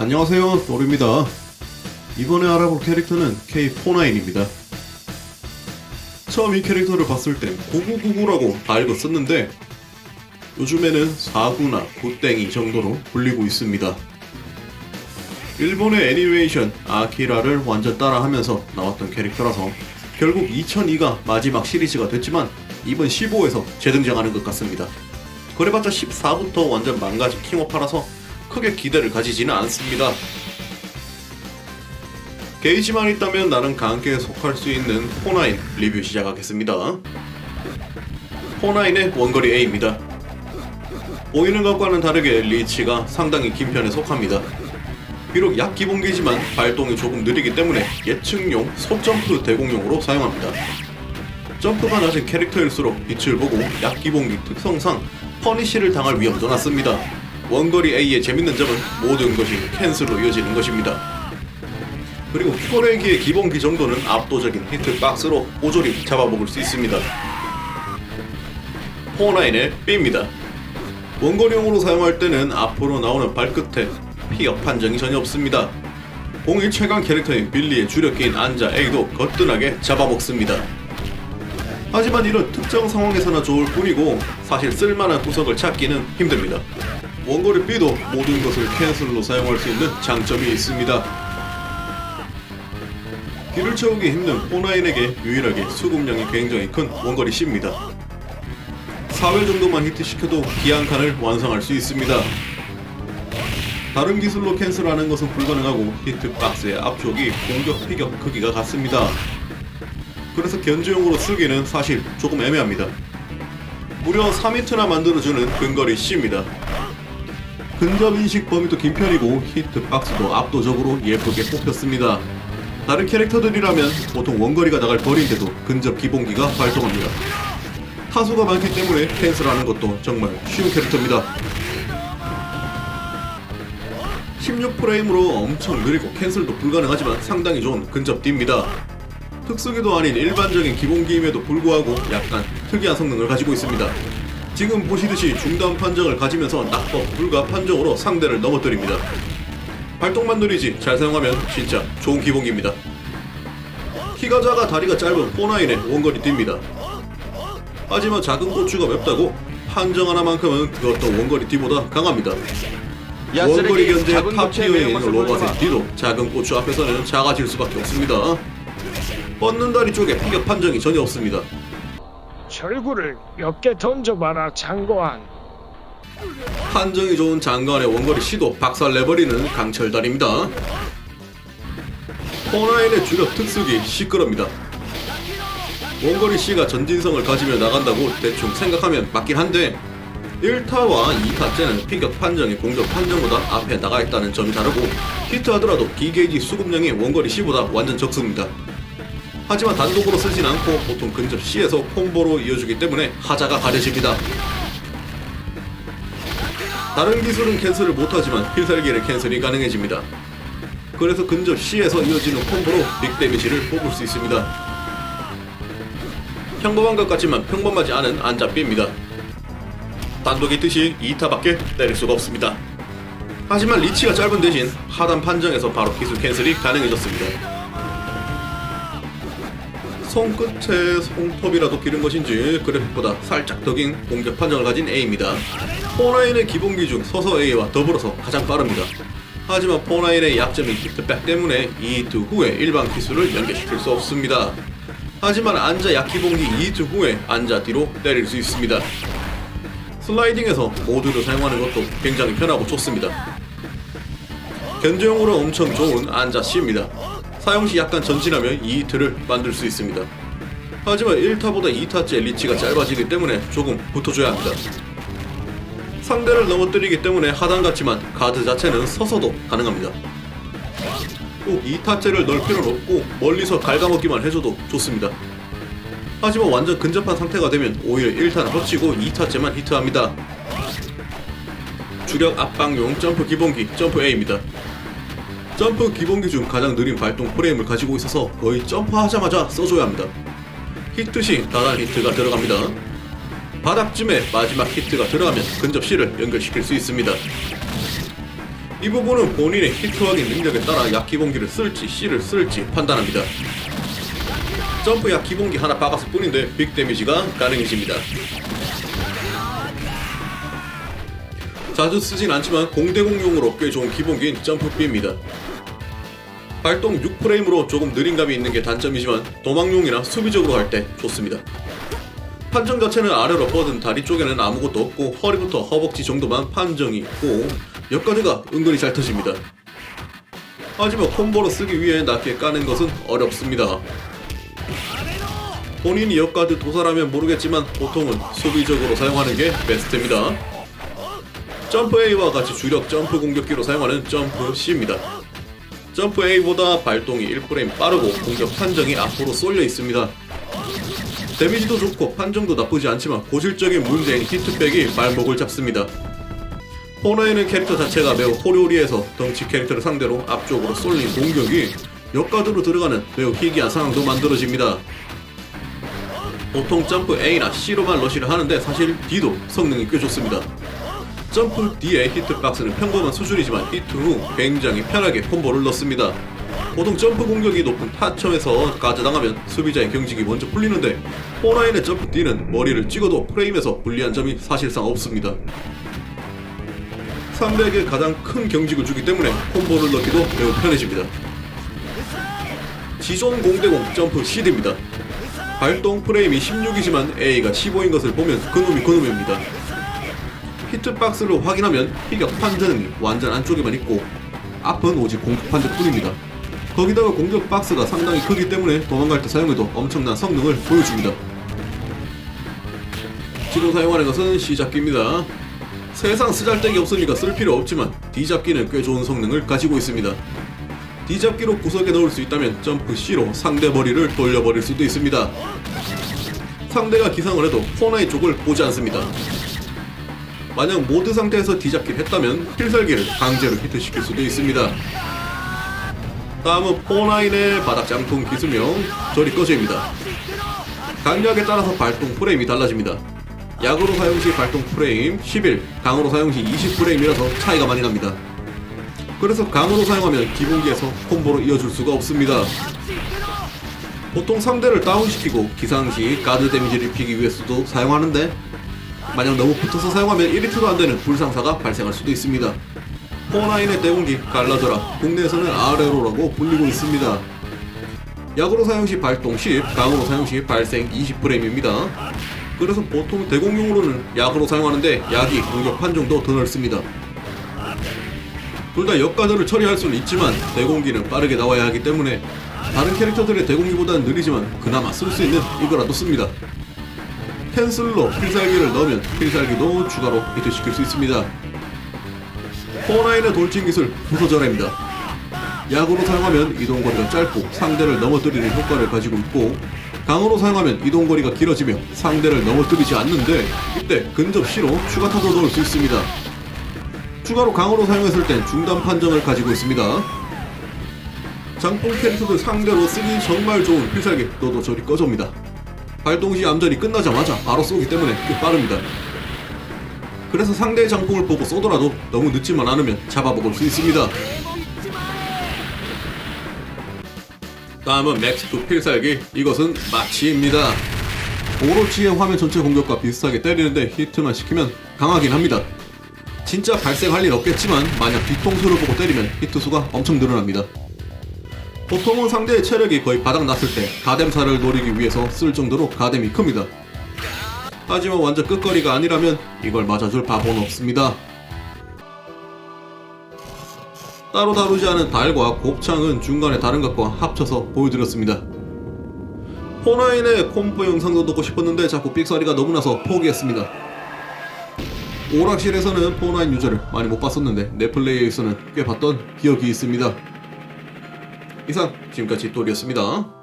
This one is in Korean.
안녕하세요 노루입니다. 이번에 알아볼 캐릭터는 K49입니다. 처음 이 캐릭터를 봤을 땐 9999라고 다 읽었었는데 요즘에는 4구나 9땡이 정도로 불리고 있습니다. 일본의 애니메이션 아키라를 완전 따라하면서 나왔던 캐릭터라서 결국 2002가 마지막 시리즈가 됐지만 이번 15에서 재등장하는 것 같습니다. 그래봤자 14부터 완전 망가진 킹오파라서 크게 기대를 가지지는 않습니다. 게이지만 있다면 나는 강하게 속할 수 있는 포나인 리뷰 시작하겠습니다. 포나인의 원거리 A입니다. 보이는 것과는 다르게 리치가 상당히 긴 편에 속합니다. 비록 약 기본기지만 발동이 조금 느리기 때문에 예측용 소점프 대공용으로 사용합니다. 점프가 낮은 캐릭터일수록 빛을 보고 약 기본기 특성상 퍼니쉬를 당할 위험도 낮습니다. 원거리 A의 재밌는 점은 모든 것이 캔슬로 이어지는 것입니다. 그리고 큐레기의 기본기 정도는 압도적인 히트 박스로 오조리 잡아먹을 수 있습니다. 포나인의 B입니다. 원거리용으로 사용할 때는 앞으로 나오는 발끝에 피격 판정이 전혀 없습니다. 01 최강 캐릭터인 빌리의 주력기인 안자 A도 거뜬하게 잡아먹습니다. 하지만 이런 특정 상황에서나 좋을 뿐이고 사실 쓸만한 구석을 찾기는 힘듭니다. 원거리 B도 모든 것을 캔슬로 사용할 수 있는 장점이 있습니다. 길을 채우기 힘든 포나인에게 유일하게 수급량이 굉장히 큰 원거리 C입니다. 4회 정도만 히트시켜도 기한 칸을 완성할 수 있습니다. 다른 기술로 캔슬하는 것은 불가능하고 히트박스의 앞쪽이 공격 피격 크기가 같습니다. 그래서 견제용으로 쓰기는 사실 조금 애매합니다. 무려 3히트나 만들어주는 근거리 C입니다. 근접 인식 범위도 긴 편이고 히트 박스도 압도적으로 예쁘게 뽑혔습니다. 다른 캐릭터들이라면 보통 원거리가 나갈 거리인데도 근접 기본기가 발동합니다. 타수가 많기 때문에 캔슬하는 것도 정말 쉬운 캐릭터입니다. 16프레임으로 엄청 느리고 캔슬도 불가능하지만 상당히 좋은 근접 D입니다. 특수기도 아닌 일반적인 기본기임에도 불구하고 약간 특이한 성능을 가지고 있습니다. 지금 보시듯이 중단 판정을 가지면서 낙법 불가 판정으로 상대를 넘어뜨립니다. 발동만 느리지 잘 사용하면 진짜 좋은 기본기입니다. 키가 작아 다리가 짧은 포나인의 원거리 뜁니다. 하지만 작은 고추가 맵다고 판정 하나만큼은 그것도 원거리 뒤보다 강합니다. 원거리 견제 탑티어인 로바의 뒤도 작은 고추 앞에서는 작아질 수밖에 없습니다. 뻗는 다리 쪽에 피격 판정이 전혀 없습니다. 철구를 몇 개 던져봐라 장고한 판정이 좋은 장관의 원거리 시도 박살내버리는 강철다리입니다. 포나인의 주력 특수기 시끄럽니다. 원거리 C가 전진성을 가지며 나간다고 대충 생각하면 맞긴 한데 1타와 2타째는 피격 판정이 공격 판정보다 앞에 나가 있다는 점이 다르고 히트하더라도 기게이지 수급량이 원거리 C보다 완전 적습니다. 하지만 단독으로 쓰진 않고 보통 근접 C에서 콤보로 이어주기 때문에 하자가 가려집니다. 다른 기술은 캔슬을 못하지만 필살기를 캔슬이 가능해집니다. 그래서 근접 C에서 이어지는 콤보로 빅 데미지를 뽑을 수 있습니다. 평범한 것 같지만 평범하지 않은 안잡비입니다. 단독의 뜻이 2타밖에 때릴 수가 없습니다. 하지만 리치가 짧은 대신 하단 판정에서 바로 기술 캔슬이 가능해졌습니다. 손끝에 손톱이라도 기른 것인지 그래픽보다 살짝 더 긴 공격 판정을 가진 A입니다. 포나인의 기본기 중 서서 A와 더불어서 가장 빠릅니다. 하지만 포나인의 약점인 히트백 때문에 2히트 후에 일반 기술을 연계시킬 수 없습니다. 하지만 앉아 약 기본기 2히트 후에 앉아 뒤로 때릴 수 있습니다. 슬라이딩에서 모두를 사용하는 것도 굉장히 편하고 좋습니다. 견제용으로 엄청 좋은 앉아 C입니다. 사용 시 약간 전진하면 2히트를 만들 수 있습니다. 하지만 1타보다 2타째 리치가 짧아지기 때문에 조금 붙어줘야 합니다. 상대를 넘어뜨리기 때문에 하단 같지만 가드 자체는 서서도 가능합니다. 꼭 2타째를 넣을 필요는 없고 멀리서 갉아먹기만 해줘도 좋습니다. 하지만 완전 근접한 상태가 되면 오히려 1타는 헛치고 2타째만 히트합니다. 주력 압박용 점프 기본기 점프 A입니다. 점프 기본기 중 가장 느린 발동 프레임을 가지고 있어서 거의 점프하자마자 써줘야 합니다. 히트 시 다단 히트가 들어갑니다. 바닥쯤에 마지막 히트가 들어가면 근접 C를 연결시킬 수 있습니다. 이 부분은 본인의 히트 확인 능력에 따라 약 기본기를 쓸지 C를 쓸지 판단합니다. 점프 약 기본기 하나 박았을 뿐인데 빅 데미지가 가능해집니다. 자주 쓰진 않지만 공대공용으로 꽤 좋은 기본기인 점프비입니다. 발동 6프레임으로 조금 느린 감이 있는 게 단점이지만 도망용이나 수비적으로 할 때 좋습니다. 판정 자체는 아래로 뻗은 다리 쪽에는 아무것도 없고 허리부터 허벅지 정도만 판정이 있고 옆가드가 은근히 잘 터집니다. 하지만 콤보로 쓰기 위해 낮게 까는 것은 어렵습니다. 본인이 옆가드 도사라면 모르겠지만 보통은 수비적으로 사용하는 게 베스트입니다. 점프 A와 같이 주력 점프 공격기로 사용하는 점프 C입니다. 점프 A보다 발동이 1프레임 빠르고 공격 판정이 앞으로 쏠려 있습니다. 데미지도 좋고 판정도 나쁘지 않지만 고질적인 문제인 히트백이 발목을 잡습니다. 호너에는 캐릭터 자체가 매우 호리호리해서 덩치 캐릭터를 상대로 앞쪽으로 쏠린 공격이 역가드로 들어가는 매우 희귀한 상황도 만들어집니다. 보통 점프 A나 C로만 러시를 하는데 사실 D도 성능이 꽤 좋습니다. 점프 D의 히트박스는 평범한 수준이지만 히트 후 굉장히 편하게 콤보를 넣습니다. 보통 점프 공격이 높은 타점에서 가드당하면 수비자의 경직이 먼저 풀리는데 호라인의 점프 D는 머리를 찍어도 프레임에서 불리한 점이 사실상 없습니다. 상대에게 가장 큰 경직을 주기 때문에 콤보를 넣기도 매우 편해집니다. 지존 공대공 점프 CD입니다. 발동 프레임이 16이지만 A가 15인 것을 보면 그놈이 그놈입니다. 히트박스를 확인하면 피격 판정이 완전 안쪽에만 있고 앞은 오직 공격 판정 뿐입니다. 거기다가 공격 박스가 상당히 크기 때문에 도망갈 때 사용해도 엄청난 성능을 보여줍니다. 지금 사용하는 것은 C잡기입니다. 세상 쓰잘데기 없으니까 쓸 필요 없지만 D잡기는 꽤 좋은 성능을 가지고 있습니다. D잡기로 구석에 넣을 수 있다면 점프 C로 상대 머리를 돌려버릴 수도 있습니다. 상대가 기상을 해도 코너의 쪽을 보지 않습니다. 만약 모드 상태에서 D잡기를 했다면 필살기를 강제로 히트시킬 수도 있습니다. 다음은 포나인의 바닥 짱통 기술명 저리 꺼져입니다. 강약에 따라서 발동 프레임이 달라집니다. 약으로 사용 시 발동 프레임 11, 강으로 사용 시 20프레임이라서 차이가 많이 납니다. 그래서 강으로 사용하면 기본기에서 콤보로 이어줄 수가 없습니다. 보통 상대를 다운시키고 기상 시 가드 데미지를 입히기 위해서도 사용하는데 만약 너무 붙어서 사용하면 1리트도 안 되는 불상사가 발생할 수도 있습니다. 포나인의 대공기 갈라져라 국내에서는 아레로라고 불리고 있습니다. 약으로 사용 시 발동 10, 강으로 사용 시 발생 20프레임입니다. 그래서 보통 대공용으로는 약으로 사용하는데 약이 공격 판정도 더 넓습니다. 둘 다 역가드를 처리할 수는 있지만 대공기는 빠르게 나와야 하기 때문에 다른 캐릭터들의 대공기보다는 느리지만 그나마 쓸 수 있는 이거라도 씁니다. 캔슬로 필살기를 넣으면 필살기도 추가로 히트시킬 수 있습니다. 포나인의 돌진 기술 부서절입니다. 약으로 사용하면 이동거리가 짧고 상대를 넘어뜨리는 효과를 가지고 있고 강으로 사용하면 이동거리가 길어지며 상대를 넘어뜨리지 않는데 이때 근접 C로 추가 타도 넣을 수 있습니다. 추가로 강으로 사용했을 땐 중단 판정을 가지고 있습니다. 장풍 캐릭터들 상대로 쓰기 정말 좋은 필살기 너도 저리 꺼져옵니다. 발동 시 암전이 끝나자마자 바로 쏘기 때문에 꽤 빠릅니다. 그래서 상대의 장풍을 보고 쏘더라도 너무 늦지만 않으면 잡아먹을 수 있습니다. 다음은 맥스2 필살기 이것은 마치입니다. 오로치의 화면 전체 공격과 비슷하게 때리는데 히트만 시키면 강하긴 합니다. 진짜 발생할 일 없겠지만 만약 뒤통수를 보고 때리면 히트 수가 엄청 늘어납니다. 보통은 상대의 체력이 거의 바닥 났을 때 가뎀사를 노리기 위해서 쓸 정도로 가뎀이 큽니다. 하지만 완전 끝거리가 아니라면 이걸 맞아줄 바보는 없습니다. 따로 다루지 않은 달과 곱창은 중간에 다른 것과 합쳐서 보여드렸습니다. 포나인의 콤보 영상도 넣고 싶었는데 자꾸 삑사리가 너무 나서 포기했습니다. 오락실에서는 포나인 유저를 많이 못 봤었는데 내 플레이에서는 꽤 봤던 기억이 있습니다. 이상 지금까지 또리였습니다.